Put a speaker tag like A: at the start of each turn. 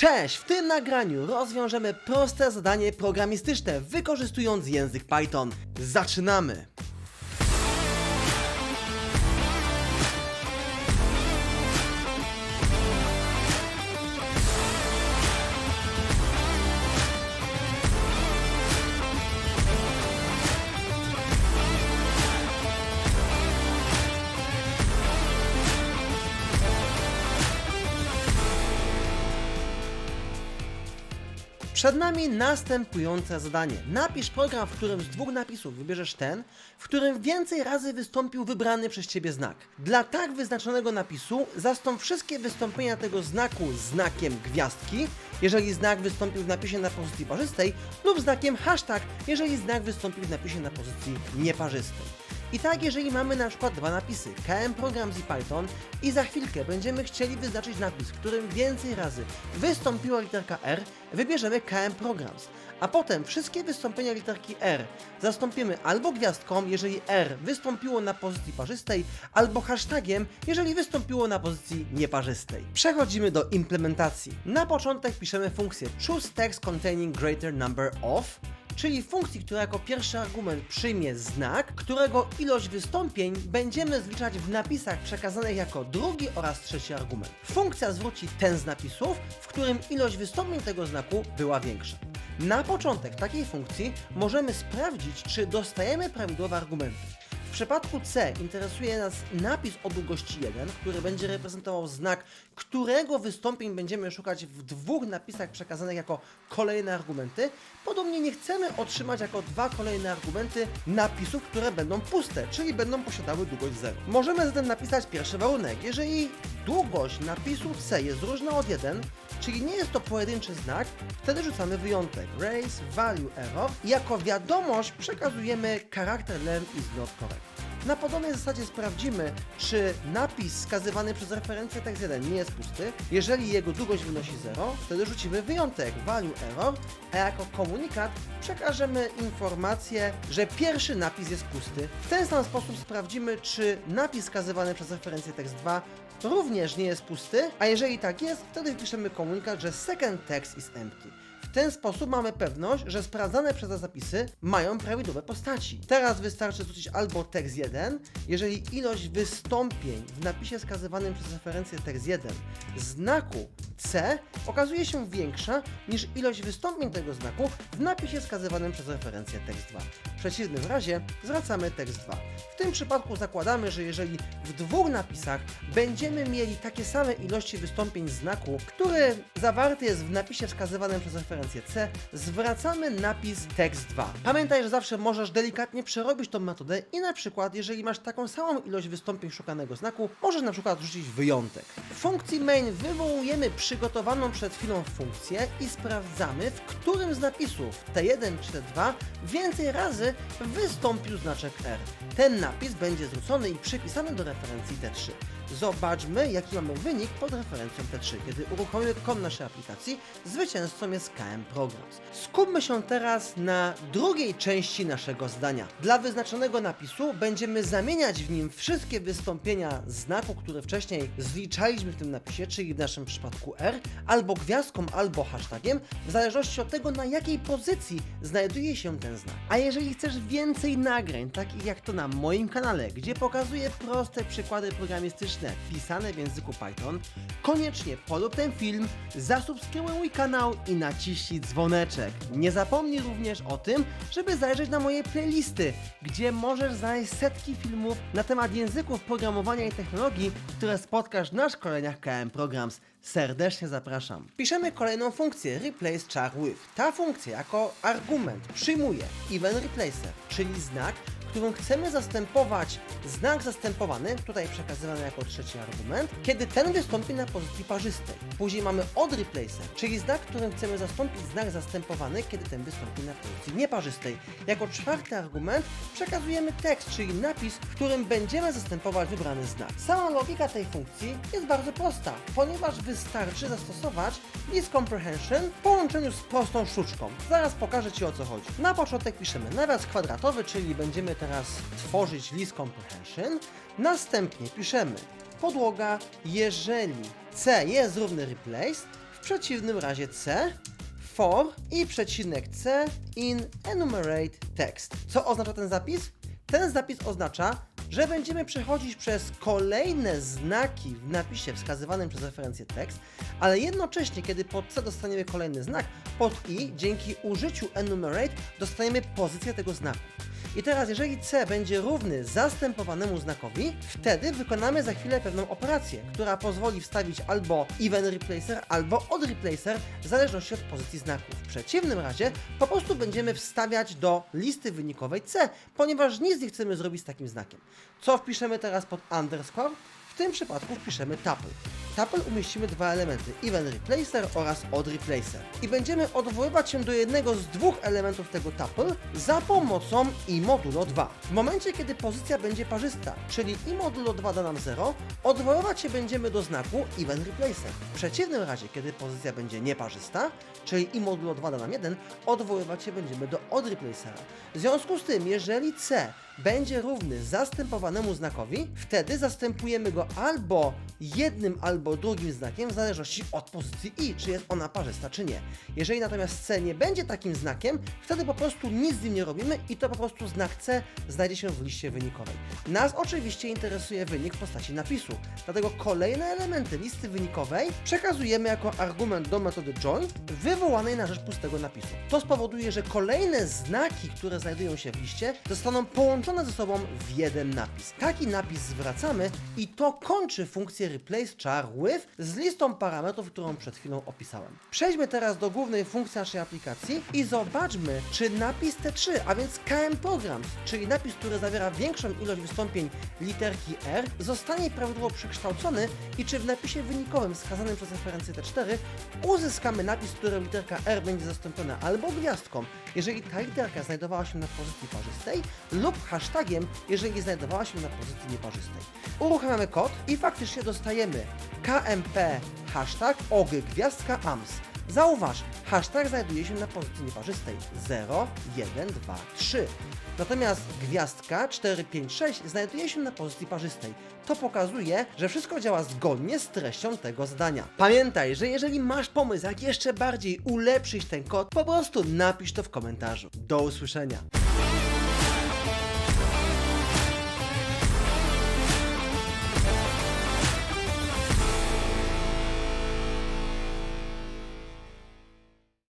A: Cześć! W tym nagraniu rozwiążemy proste zadanie programistyczne wykorzystując język Python. Zaczynamy! Przed nami następujące zadanie. Napisz program, w którym z dwóch napisów wybierzesz ten, w którym więcej razy wystąpił wybrany przez Ciebie znak. Dla tak wyznaczonego napisu zastąp wszystkie wystąpienia tego znaku znakiem gwiazdki, jeżeli znak wystąpił w napisie na pozycji parzystej, lub znakiem hashtag, jeżeli znak wystąpił w napisie na pozycji nieparzystej. I tak, jeżeli mamy na przykład dwa napisy KM Programs i Python i za chwilkę będziemy chcieli wyznaczyć napis, w którym więcej razy wystąpiła literka R, wybierzemy KM Programs. A potem wszystkie wystąpienia literki R zastąpimy albo gwiazdką, jeżeli R wystąpiło na pozycji parzystej, albo hashtagiem, jeżeli wystąpiło na pozycji nieparzystej. Przechodzimy do implementacji. Na początek piszemy funkcję choose text containing greater number of czyli funkcji, która jako pierwszy argument przyjmie znak, którego ilość wystąpień będziemy zliczać w napisach przekazanych jako drugi oraz trzeci argument. Funkcja zwróci ten z napisów, w którym ilość wystąpień tego znaku była większa. Na początek takiej funkcji możemy sprawdzić, czy dostajemy prawidłowe argumenty. W przypadku C interesuje nas napis o długości 1, który będzie reprezentował znak, którego wystąpień będziemy szukać w dwóch napisach przekazanych jako kolejne argumenty. Podobnie nie chcemy otrzymać jako dwa kolejne argumenty napisów, które będą puste, czyli będą posiadały długość 0. Możemy zatem napisać pierwszy warunek. Jeżeli długość napisu C jest różna od 1, czyli nie jest to pojedynczy znak, wtedy rzucamy wyjątek. Raise value error i jako wiadomość przekazujemy charakter len is not correct. Na podobnej zasadzie sprawdzimy, czy napis skazywany przez referencję tekst 1 nie jest pusty. Jeżeli jego długość wynosi 0, wtedy rzucimy wyjątek value error, a jako komunikat przekażemy informację, że pierwszy napis jest pusty. W ten sam sposób sprawdzimy, czy napis skazywany przez referencję tekst 2 również nie jest pusty, a jeżeli tak jest, wtedy wpiszemy komunikat, że second text is empty. W ten sposób mamy pewność, że sprawdzane przez nas zapisy mają prawidłowe postaci. Teraz wystarczy zwrócić albo tekst 1, jeżeli ilość wystąpień w napisie skazywanym przez referencję tekst 1 znaku C okazuje się większa niż ilość wystąpień tego znaku w napisie skazywanym przez referencję tekst 2. Przeciwnym razie zwracamy tekst 2. W tym przypadku zakładamy, że jeżeli w dwóch napisach będziemy mieli takie same ilości wystąpień znaku, który zawarty jest w napisie wskazywanym przez referencję C, zwracamy napis tekst 2. Pamiętaj, że zawsze możesz delikatnie przerobić tą metodę i na przykład, jeżeli masz taką samą ilość wystąpień szukanego znaku, możesz na przykład rzucić wyjątek. W funkcji main wywołujemy przygotowaną przed chwilą funkcję i sprawdzamy, w którym z napisów T1 czy T2 więcej razy wystąpił znaczek R. Ten napis będzie zwrócony i przypisany do referencji T3. Zobaczmy, jaki mamy wynik pod referencją T3. Kiedy uruchomimy kom naszej aplikacji, zwycięzcą jest KM Programs. Skupmy się teraz na drugiej części naszego zdania. Dla wyznaczonego napisu będziemy zamieniać w nim wszystkie wystąpienia znaku, które wcześniej zliczaliśmy w tym napisie, czyli w naszym przypadku R, albo gwiazdką, albo hashtagiem, w zależności od tego, na jakiej pozycji znajduje się ten znak. A jeżeli chcesz więcej nagrań, takich jak to na moim kanale, gdzie pokazuję proste przykłady programistyczne pisane w języku Python, koniecznie polub ten film, zasubskrybuj mój kanał i naciśnij dzwoneczek. Nie zapomnij również o tym, żeby zajrzeć na moje playlisty, gdzie możesz znaleźć setki filmów na temat języków programowania i technologii, które spotkasz na szkoleniach KM Programs. Serdecznie zapraszam. Piszemy kolejną funkcję replace char with. Ta funkcja jako argument przyjmuje event replacer, czyli znak, którym chcemy zastępować znak zastępowany, tutaj przekazywany jako trzeci argument, kiedy ten wystąpi na pozycji parzystej. Później mamy od replacer, czyli znak, którym chcemy zastąpić znak zastępowany, kiedy ten wystąpi na pozycji nieparzystej. Jako czwarty argument przekazujemy tekst, czyli napis, którym będziemy zastępować wybrany znak. Sama logika tej funkcji jest bardzo prosta, ponieważ wystarczy zastosować list comprehension w połączeniu z prostą sztuczką. Zaraz pokażę Ci o co chodzi. Na początek piszemy nawias kwadratowy, czyli będziemy teraz tworzyć list comprehension. Następnie piszemy podłoga, jeżeli C jest równy replace, w przeciwnym razie C, for i przecinek C in enumerate text. Co oznacza ten zapis? Ten zapis oznacza, że będziemy przechodzić przez kolejne znaki w napisie wskazywanym przez referencję tekst, ale jednocześnie, kiedy pod C dostaniemy kolejny znak, pod I dzięki użyciu enumerate dostaniemy pozycję tego znaku. I teraz, jeżeli C będzie równy zastępowanemu znakowi, wtedy wykonamy za chwilę pewną operację, która pozwoli wstawić albo even replacer, albo odd replacer, w zależności od pozycji znaku. W przeciwnym razie po prostu będziemy wstawiać do listy wynikowej C, ponieważ nic nie chcemy zrobić z takim znakiem. Co wpiszemy teraz pod underscore? W tym przypadku wpiszemy tuple. Tuple umieścimy dwa elementy, even replacer oraz odd replacer. I będziemy odwoływać się do jednego z dwóch elementów tego tuple za pomocą i modulo 2. W momencie, kiedy pozycja będzie parzysta, czyli i modulo 2 da nam 0, odwoływać się będziemy do znaku even replacer. W przeciwnym razie, kiedy pozycja będzie nieparzysta, czyli i modulo 2 da nam 1, odwoływać się będziemy do odd replacera. W związku z tym, jeżeli C będzie równy zastępowanemu znakowi, wtedy zastępujemy go albo jednym, albo drugim znakiem, w zależności od pozycji i, czy jest ona parzysta, czy nie. Jeżeli natomiast C nie będzie takim znakiem, wtedy po prostu nic z nim nie robimy i to po prostu znak C znajdzie się w liście wynikowej. Nas oczywiście interesuje wynik w postaci napisu, dlatego kolejne elementy listy wynikowej przekazujemy jako argument do metody join wywołanej na rzecz pustego napisu. To spowoduje, że kolejne znaki, które znajdują się w liście, zostaną połączone ze sobą w jeden napis. Taki napis zwracamy i to kończy funkcję replace char z listą parametrów, którą przed chwilą opisałem. Przejdźmy teraz do głównej funkcji naszej aplikacji i zobaczmy, czy napis T3, a więc KM Programs, czyli napis, który zawiera większą ilość wystąpień literki R, zostanie prawidłowo przekształcony i czy w napisie wynikowym wskazanym przez referencję T4 uzyskamy napis, którym literka R będzie zastąpiona albo gwiazdką, jeżeli ta literka znajdowała się na pozycji parzystej, lub hashtagiem, jeżeli znajdowała się na pozycji nieparzystej. Uruchamiamy kod i faktycznie dostajemy KMP hashtag og gwiazdka AMS. Zauważ, hashtag znajduje się na pozycji nieparzystej 0, 1, 2, 3. Natomiast gwiazdka 4, 5, 6 znajduje się na pozycji parzystej. To pokazuje, że wszystko działa zgodnie z treścią tego zdania. Pamiętaj, że jeżeli masz pomysł, jak jeszcze bardziej ulepszyć ten kod, po prostu napisz to w komentarzu. Do usłyszenia.